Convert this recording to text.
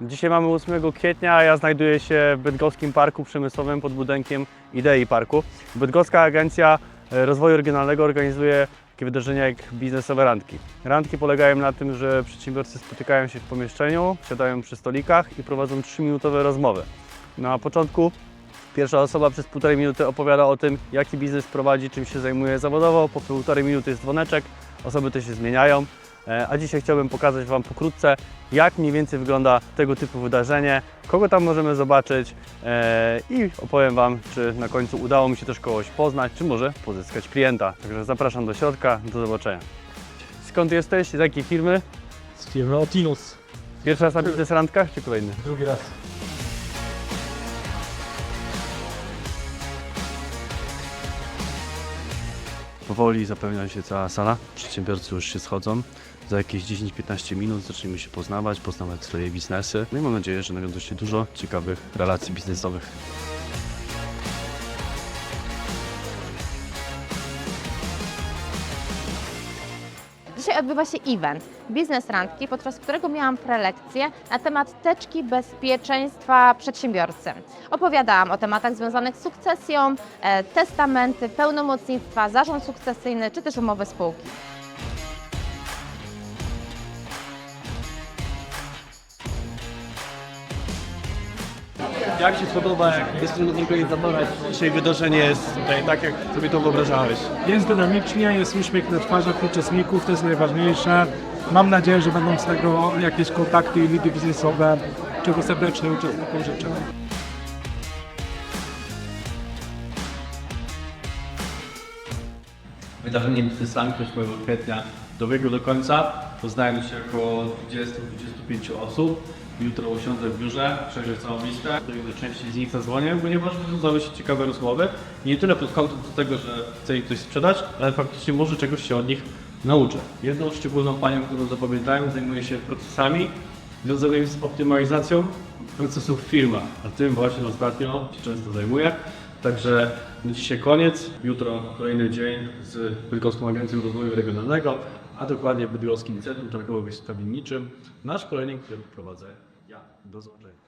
Dzisiaj mamy 8 kwietnia, a ja znajduję się w Bydgoskim Parku Przemysłowym pod budynkiem Idei Parku. Bydgoska Agencja Rozwoju Regionalnego organizuje takie wydarzenia jak biznesowe randki. Randki polegają na tym, że przedsiębiorcy spotykają się w pomieszczeniu, siadają przy stolikach i prowadzą 3-minutowe rozmowy. Na początku Pierwsza osoba przez półtorej minuty opowiada o tym, jaki biznes prowadzi, czym się zajmuje zawodowo. Po półtorej minuty jest dzwoneczek, osoby te się zmieniają. E, A dzisiaj chciałbym pokazać Wam pokrótce, jak mniej więcej wygląda tego typu wydarzenie, kogo tam możemy zobaczyć e, i opowiem Wam, czy na końcu udało mi się też kogoś poznać, czy może pozyskać klienta. Także zapraszam do środka, do zobaczenia. Skąd jesteś? Z jakiej firmy? Z firmy Otinus. Pierwszy raz na biznes randkach, czy kolejny? Drugi raz. Powoli zapełnia się cała sala. Przedsiębiorcy już się schodzą. Za jakieś 10-15 minut zaczniemy się poznawać, poznawać swoje biznesy. No i mam nadzieję, że nawiąże się dużo ciekawych relacji biznesowych. Dzisiaj odbywa się event, biznes randki, podczas którego miałam prelekcję na temat teczki bezpieczeństwa przedsiębiorcy. Opowiadałam o tematach związanych z sukcesją, e, testamenty, pełnomocnictwa, zarząd sukcesyjny czy też umowy spółki. Jak się podoba, jak jest trudno organizatora? Dzisiaj wydarzenie jest tutaj tak, jak sobie to wyobrażałeś. Jest dynamicznie, jest uśmiech na twarzach uczestników, to jest najważniejsze. Mam nadzieję, że będą z tego jakieś kontakty i lidy biznesowe, czego serdecznie uczestnikom życzę. Wydarzenie Biznes Rank 8 kwietnia dobiegło do końca. Poznałem się około 20-25 osób. Jutro usiądę w biurze, przejrzę całą listę, do części z nich zadzwonię, ponieważ wywiązały się ciekawe rozmowy. Nie tyle pod kątem do tego, że chce ich coś sprzedać, ale faktycznie może czegoś się od nich nauczę. Jedną szczególną panią, którą zapamiętałem, zajmuje się procesami związanymi z optymalizacją procesów w firmach. A tym właśnie ostatnio się często zajmuję. Także dzisiaj koniec. Jutro kolejny dzień z Bydgoską Agencją Rozwoju Regionalnego, a dokładnie Bydgoskim Centrum Targowo-Wystawienniczym na szkolenie, które prowadzę ja. Do zobaczenia.